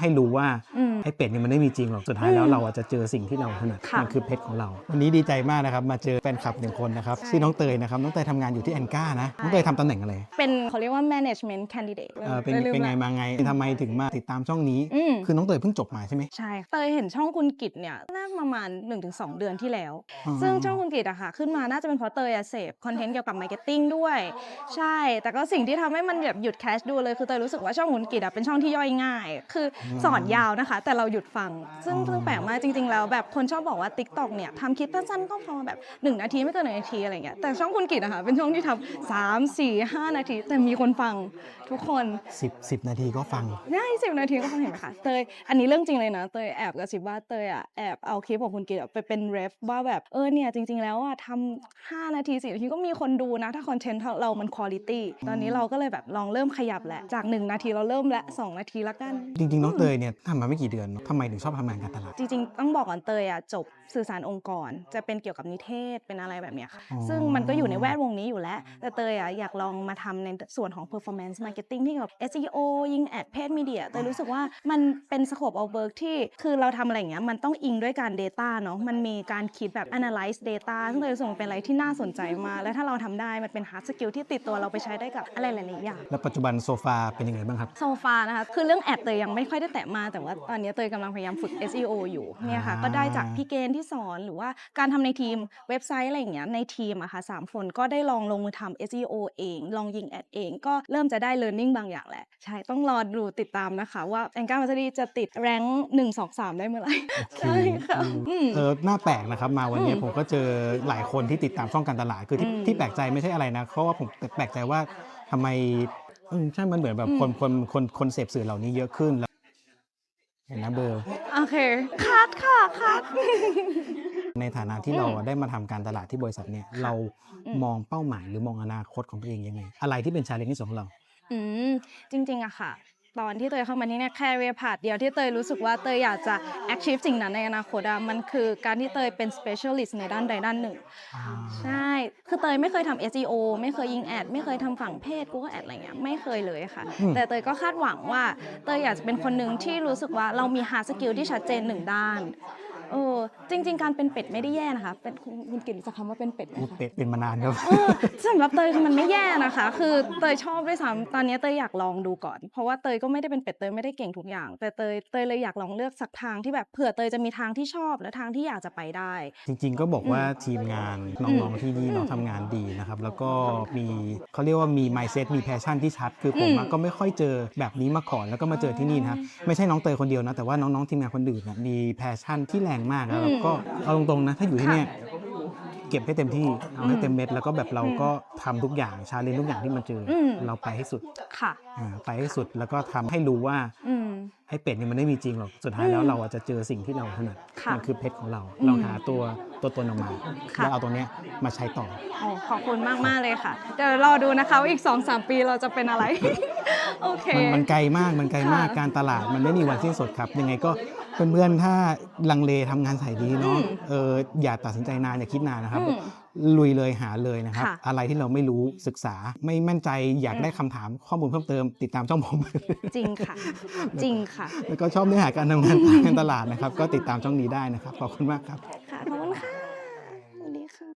ให้รู้ว่าอืมไอ้เป็ดเนี่ยมันไม่มีจริงหรอกสุดท้ายแล้วอืมเราอาจจะเจอสิ่งที่เราถนัดค่ะ มันคือเพชรของเรา วันนี้ดีใจมากนะครับมาเจอแฟนคลับหนึ่งคนนะครับใช่ชื่อน้องเตยนะครับน้องเตยทำงานอยู่ที่แอนก้านะน้องเตยทำตำแหน่งอะไรเป็นเขาเรียกว่า management candidate เออเป็นลืมเป็นไงละมาไงทำไมถึงมาติดตามช่องนี้ อืม คือน้องเตยเพิ่งจบมาใช่ไหมใช่เตยเห็นช่องคุณกิจเนี่ยน่าประมาณ 1-2 เดือนที่แล้ว อ๋อ ซึ่งช่องคุณกิจอะค่ะ ขึ้นมาน่าจะเป็นเพราะเตยอะเสพคอนเทนต์เกี่ยวกับมาร์เก็ตติ้งด้วย ใช่ แต่ก็สิ่งที่ทำให้มันแบบหยุดแคชดูเลย คือเตยรู้สึกว่าช่องคุณกิจอะเป็นช่องที่ย่อยง่าย คือสอนยาวนะคะ แต่เราหยุดฟัง ซึ่งซึ่งแปลกมากจริง ๆ แล้วแบบคนชอบบอกว่า Tik t o k เนี่ยทำคลิปสั้นๆก็พอแบบ 1 นาทีไม่เกินหนึ่งนาทีอะไรเงี้ยแต่ช่องคุณกิจอะค่ะเป็นช่องที่ทำสามสี่ห้านาที แต่มีคนฟังทุกคน10 10นาทีก็ฟังได้สิบนาทีก็ฟังเห็นไหมคะเตยอันนี้เรื่องจริงเลยนะเตยแอบกระซิบว่าเตยอะแอบเอาคลิปของคุณกิตอะไปเป็นเรฟว่าแบบเออเนี่ยจริง ๆ แล้วอะทำห้านาทีสินาทีก็มีคนดูนะถ้าคอนเทนต์เรามันคุณ i t y ตอนนี้เราก็เลยแบบลองเริ่มขยับแหละจาก 1 นาทีเราเริ่มและ2นาทีละกัน จริงๆน้องเตยเนี่ยทำมาไม่กี่เดือนเนอะทำไมถึงชอบทำงานการตลาด จริงๆ ต้องบอกก่อนเตยอะจบสื่อสารองค์กร จะเป็นเกี่ยวกับนิเทศเป็นอะไรแบบเนี้ยค่ะ อ๋อ ซึ่งมันก็อยู่ในแวดวงนี้อยู่แล้ว แต่เตยอะอยากลองมาทำในส่วนของ performance marketing ที่เกี่ยวกับ SEO ยิงแอดเพจมีเดียเตยรู้สึกว่ามันเป็น scope of work ที่คือเราทำอะไรอย่างเงี้ยมันต้องอิงด้วยการ Data เนาะมันมีการคิดแบบ analyze data ซึ่งเตยรู้สึกว่าเป็นอะไรที่น่าสนใจมากและถ้าเราทำได้มันเป็น hard skill ที่ติดตัวเราไปใช้ได้กับอะไรหลายๆอย่าง แล้วปัจจุบันโซฟาเป็นยังไงบ้างครับ โซฟานะคะ คือเรื่องแอดเตยยังไม่ค่อยได้แตะมาแต่ว่าตอนนี้เตยกำลังพยายามฝึก SEO อยู่เนี่ยค่ะอ่าก็ได้จากพี่เกณฑ์ที่สอนหรือว่าการทำในทีมเว็บไซต์อะไรอย่างเงี้ยในทีมอะค่ะสามคนก็ได้ลองลงมือทำ SEO เอง ลองยิงแอดเองก็เริ่มจะได้ learning บางอย่างแหละ ใช่ต้องรอดูติดตามนะคะ ว่าแองก้ามาสดีจะติดแรงหนึ่งสองสามได้เมื่อไหร่ใช่ค่ะอืมเออหน้าแปลกนะครับมาวันนี้อืมผมก็เจอหลายคนที่ติดตามช่องการตลาดคือที่อืมที่แปลกใจไม่ใช่อะไรนะเพราะว่าผมแปลกใจว่าทำไมเออใช่มันเหมือนแบบอืมคนคนคนคนเสพสื่อเหล่านี้เยอะขึ้นแล้ว เห็นนะเบอร์โอเคคัดค่ะคัด ในฐานะที่เราอะได้มาทำการตลาดที่บริษัทเนี่ยเราอืม มองเป้าหมายหรือมองอนาคตของตัวเองยังไง อะไรที่เป็นชาเลนจ์ที่สุดของเรา อืมจริงๆอะค่ะ ตอนที่เตยเข้ามาที่เนี่ยแค่เวพาดเดียวที่เตยรู้สึกว่าเตยอยากจะ achieve สิ่งนั้นในอนาคตอะมันคือการที่เตยเป็น specialist ในด้านใดด้านหนึ่ง ใช่ คือเตยไม่เคยทำ SEO ไม่เคยยิงแอด ไม่เคยทำฝั่งเพจ Google Ad อะไรเงี้ยไม่เคยเลยค่ะอืมแต่เตยก็คาดหวังว่าเตยอยากจะเป็นคนหนึ่งที่รู้สึกว่าเรามี hard skill ที่ชัดเจนหนึ่งด้าน เออจริง ๆ การเป็นเป็ดไม่ได้แย่นะคะ เป็นคุณคุณกิตรู้จักคำว่าเป็นเป็ดไหมพูดคะเป็นเป็นมานานครับ เออสำหรับเตยคือมันไม่แย่นะคะ คือเตยชอบด้วยซ้ำตอนนี้เตยอยากลองดูก่อน เพราะว่าเตยก็ไม่ได้เป็นเป็ดเตยไม่ได้เก่งทุกอย่าง แต่เตยเตยเลยอยากลองเลือกสักทางที่แบบเผื่อเตยจะมีทางที่ชอบและทางที่อยากจะไปได้ จริง ๆ ก็บอกว่าทีมงานน้องๆที่นี่เนาะอืมทำงานดีนะครับ แล้วก็มีเขาเรียกว่ามี mindset มี passion ที่ชัด คือผมอะอืมก็ไม่ค่อยเจอแบบนี้มาก่อนแล้วก็มาเจอที่นี่นะครับไม่ใช่น้องเตยคนเดียวนะแต่ว่าน้องๆทีมงานคนอื่นนะมี passion ที่แรงมากนะแล้วก็เอาตรงๆนะถ้าอยู่ที่เนี่ยเก็บให้เต็มที่เอาให้เต็มเม็ดแล้วก็แบบเราก็ทำทุกอย่างชาเลนทุกอย่างที่มันเจออมเราไปให้สุดค่ะ อ่าไปให้สุดแล้วก็ทำให้รู้ว่าอืม ไอ้เป็ดเนี่ยมันไม่มีจริงหรอก สุดท้ายแล้วอืมเราอาจจะเจอสิ่งที่เราถนัดค่ะมันคือเพชรของเราอืมเราหาตัวตัวตนออกมาค่ะ แล้วเอาตรงเนี้ยมาใช้ต่อ โอ้ขอบคุณมากมากๆเลยค่ะ เดี๋ยวรอดูนะคะว่าอีก 2-3 ปีเราจะเป็นอะไร โอเค มันมันไกลมากมันไกลมากค่ะการตลาดมันไม่มีวันสิ้นสุดครับ ยังไงก็เพื่อนๆถ้าลังเลทำงานสายดีเนาะอืมเอออย่าตัดสินใจนานอย่าคิดนานนะครับ อืม ลุยเลยหาเลยนะครับค่ะอะไรที่เราไม่รู้ศึกษาไม่มั่นใจอยากได้คำถามข้อมูลเพิ่มเติม ติดตามช่องผม จริงค่ะ จริงค่ะ แล้วก็ชอบเนื้อหาการทำงานการตลาดนะครับ ก็ติดตามช่องนี้ได้นะครับขอบคุณมากครับค่ะขอบคุณค่ะ